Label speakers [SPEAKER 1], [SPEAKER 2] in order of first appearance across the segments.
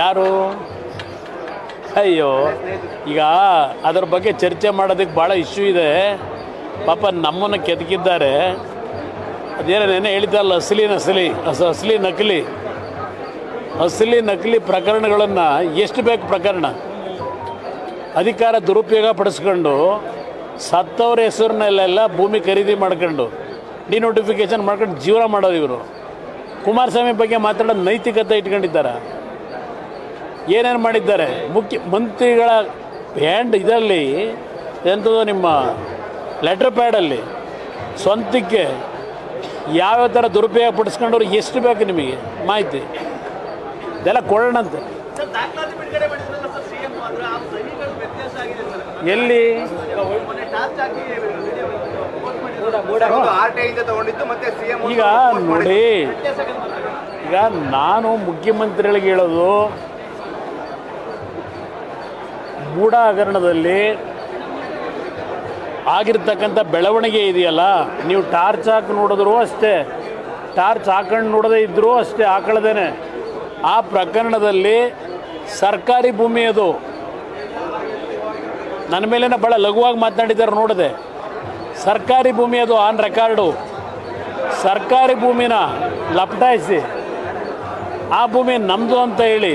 [SPEAKER 1] ಯಾರು? ಅಯ್ಯೋ, ಈಗ ಅದರ ಬಗ್ಗೆ ಚರ್ಚೆ ಮಾಡೋದಕ್ಕೆ ಭಾಳ ಇಶ್ಯೂ ಇದೆ. ಪಾಪ ನಮ್ಮನ್ನು ಕೆದಕಿದ್ದಾರೆ. ಅದೇನೋ ನೆನೆ ಹೇಳಿದ್ದಲ್ಲ ಅಸಲಿ ನಸಲಿ ಅಸ ಅಸಲಿ ನಕಲಿ. ಅಸಲಿ ನಕಲಿ ಪ್ರಕರಣಗಳನ್ನು ಎಷ್ಟು ಬೇಕು ಪ್ರಕರಣ? ಅಧಿಕಾರ ದುರುಪಯೋಗ ಪಡಿಸ್ಕೊಂಡು ಸತ್ತವ್ರ ಹೆಸರಿನಲ್ಲೆಲ್ಲ ಭೂಮಿ ಖರೀದಿ ಮಾಡ್ಕೊಂಡು ಡಿನೋಟಿಫಿಕೇಶನ್ ಮಾಡ್ಕೊಂಡು ಜೀವನ ಮಾಡೋರು ಇವರು. ಕುಮಾರಸ್ವಾಮಿ ಬಗ್ಗೆ ಮಾತಾಡೋದು ನೈತಿಕತೆ ಇಟ್ಕೊಂಡಿದ್ದಾರೆ. ಏನೇನು ಮಾಡಿದ್ದಾರೆ? ಮುಖ್ಯ ಮಂತ್ರಿಗಳ ಹ್ಯಾಂಡ್ ಇದರಲ್ಲಿ ಎಂಥದ್ದು ನಿಮ್ಮ ಲೆಟ್ರ್ ಪ್ಯಾಡಲ್ಲಿ ಸ್ವಂತಕ್ಕೆ ಯಾವ್ಯಾವ ಥರ ದುರುಪಯೋಗ ಪಡಿಸ್ಕೊಂಡವ್ರು ಎಷ್ಟು ಬೇಕು ನಿಮಗೆ? ಮಾಹಿತಿ. ಇದೆಲ್ಲ ಕೊಡೋಣಂತೆ. ಎಲ್ಲಿ? ಈಗ ನೋಡಿ. ಈಗ ನಾನು ಮುಖ್ಯಮಂತ್ರಿಗಳಿಗೆ ಹೇಳೋದು ಮೂಢ ಹಗರಣದಲ್ಲಿ ಆಗಿರ್ತಕ್ಕಂಥ ಬೆಳವಣಿಗೆ ಇದೆಯಲ್ಲ ನೀವು ಟಾರ್ಚ್ ಹಾಕಿ ನೋಡಿದ್ರು ಅಷ್ಟೇ ಟಾರ್ಚ್ ಹಾಕೊಂಡು ನೋಡದೇ ಇದ್ದರೂ ಅಷ್ಟೇ ಹಾಕೊಳ್ಳದೇನೆ ಆ ಪ್ರಕರಣದಲ್ಲಿ ಸರ್ಕಾರಿ ಭೂಮಿ ಅದು. ನನ್ನ ಮೇಲೇನೆ ಭಾಳ ಲಘುವಾಗಿ ಮಾತನಾಡಿದ್ದಾರೆ ನೋಡಿದೆ. ಸರ್ಕಾರಿ ಭೂಮಿ ಅದು ಆನ್ ರೆಕಾರ್ಡು ಸರ್ಕಾರಿ ಭೂಮಿನ ಲಪಟಾಯಿಸಿ. ಆ ಭೂಮಿ ನಮ್ಮದು ಅಂತ ಹೇಳಿ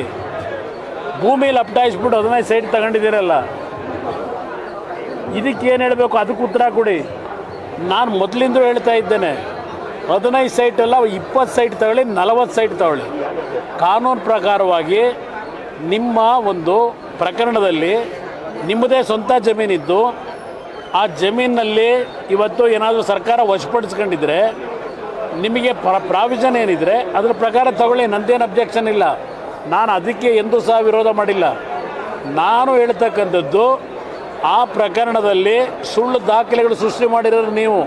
[SPEAKER 1] ಭೂಮಿ ಲಪಟಾಯಿಸ್ಬಿಟ್ಟು ಹದಿನೈದು ಸೈಟ್ ತಗೊಂಡಿದ್ದೀರಲ್ಲ. ಏನು ಹೇಳಬೇಕು? ಅದಕ್ಕೆ ಉತ್ತರ ಕೊಡಿ. ನಾನು ಮೊದಲಿಂದ ಹೇಳ್ತಾ ಇದ್ದೇನೆ, ಹದಿನೈದು ಸೈಟ್ ಅಲ್ಲ, ಇಪ್ಪತ್ತು ಸೈಟ್ ತಗೊಳ್ಳಿ, ನಲವತ್ತು ಸೈಟ್ ತಗೊಳ್ಳಿ. ಕಾನೂನು ಪ್ರಕಾರವಾಗಿ ನಿಮ್ಮ ಒಂದು ಪ್ರಕರಣದಲ್ಲಿ ನಿಮ್ಮದೇ ಸ್ವಂತ ಜಮೀನಿದ್ದು ಆ ಜಮೀನಲ್ಲಿ ಇವತ್ತು ಏನಾದರೂ ಸರ್ಕಾರ ವಶಪಡಿಸ್ಕೊಂಡಿದ್ರೆ ನಿಮಗೆ ಪ್ರ ಪ್ರಾವಿಷನ್ ಏನಿದ್ರೆ ಅದ್ರ ಪ್ರಕಾರ ತಗೊಳ್ಳಿ, ನಂದೇನು ಅಬ್ಜೆಕ್ಷನ್ ಇಲ್ಲ. ನಾನು ಅದಕ್ಕೆ ಎಂದೂ ಸಹ ವಿರೋಧ ಮಾಡಿಲ್ಲ. ನಾನು ಹೇಳ್ತಕ್ಕಂಥದ್ದು, ಆ ಪ್ರಕರಣದಲ್ಲಿ ಸುಳ್ಳು ದಾಖಲೆಗಳು ಸೃಷ್ಟಿ ಮಾಡಿರೋರು ನೀವು.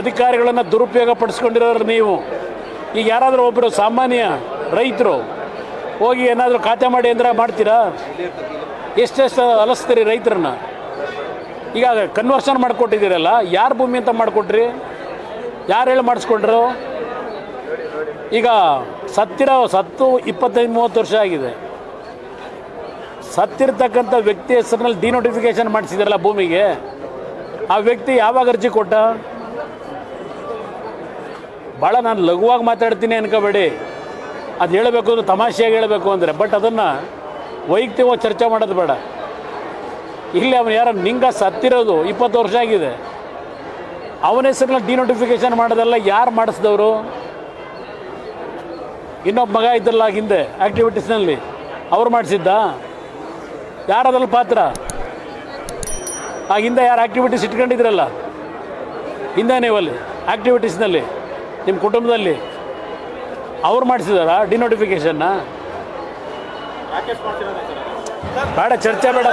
[SPEAKER 1] ಅಧಿಕಾರಿಗಳನ್ನು ದುರುಪಯೋಗ ಪಡಿಸ್ಕೊಂಡಿರೋರು ನೀವು. ಈಗ ಯಾರಾದರೂ ಒಬ್ಬರು ಸಾಮಾನ್ಯ ರೈತರು ಹೋಗಿ ಏನಾದರೂ ಖಾತೆ ಮಾಡಿ ಅಂದ್ರೆ ಮಾಡ್ತೀರಾ? ಎಷ್ಟೆಷ್ಟು ಅಲಸ್ತೀರಿ ರೈತರನ್ನ? ಈಗ ಕನ್ವರ್ಷನ್ ಮಾಡಿಕೊಟ್ಟಿದ್ದೀರಲ್ಲ, ಯಾರು ಭೂಮಿ ಅಂತ ಮಾಡಿಕೊಟ್ರಿ? ಯಾರು ಹೇಳಿ ಮಾಡಿಸ್ಕೊಂಡ್ರು? ಈಗ ಸತ್ತಿರೋ ಸತ್ತು ಇಪ್ಪತ್ತೈದು, ಮೂವತ್ತು ವರ್ಷ ಆಗಿದೆ. ಸತ್ತಿರ್ತಕ್ಕಂಥ ವ್ಯಕ್ತಿ ಹೆಸರಿನಲ್ಲಿ ಡಿನೋಟಿಫಿಕೇಶನ್ ಮಾಡಿಸಿದ್ರಲ್ಲ ಭೂಮಿಗೆ, ಆ ವ್ಯಕ್ತಿ ಯಾವಾಗ ಅರ್ಜಿ ಕೊಟ್ಟ? ಭಾಳ ನಾನು ಲಘುವಾಗಿ ಮಾತಾಡ್ತೀನಿ ಅನ್ಕೋಬೇಡಿ. ಅದು ಹೇಳಬೇಕು ಅಂದರೆ ತಮಾಷೆಯಾಗಿ ಹೇಳಬೇಕು ಅಂದರೆ, ಬಟ್ ಅದನ್ನು ವೈಯಕ್ತಿಕವಾಗಿ ಚರ್ಚೆ ಮಾಡೋದು ಬೇಡ. ಇಲ್ಲಿ ಅವನು ಯಾರೋ ನಿಂಗ ಸತ್ತಿರೋದು? ಇಪ್ಪತ್ತು ವರ್ಷ ಆಗಿದೆ. ಅವನ ಹೆಸರಿನ ಡಿನೋಟಿಫಿಕೇಶನ್ ಮಾಡೋದೆಲ್ಲ ಯಾರು ಮಾಡಿಸಿದವರು? ಇನ್ನೊಬ್ಬ ಮಗ ಇದ್ದಲ್ಲ ಹಿಂದೆ ಆ್ಯಕ್ಟಿವಿಟೀಸ್ನಲ್ಲಿ ಅವ್ರು ಮಾಡಿಸಿದ್ದ? ಯಾರದ್ರಲ್ಲಿ ಪಾತ್ರ? ಆ ಹಿಂದೆ ಯಾರು ಆ್ಯಕ್ಟಿವಿಟೀಸ್ ಇಟ್ಕೊಂಡಿದ್ರಲ್ಲ? ಹಿಂದೆ ನೀವಲ್ಲಿ ಆ್ಯಕ್ಟಿವಿಟೀಸ್ನಲ್ಲಿ ನಿಮ್ಮ ಕುಟುಂಬದಲ್ಲಿ. ಅವ್ರು ಮಾಡಿಸಿದಾರ
[SPEAKER 2] ಸರ್
[SPEAKER 1] ಬೇಡ ಚರ್ಚೆ ಬೇಡ.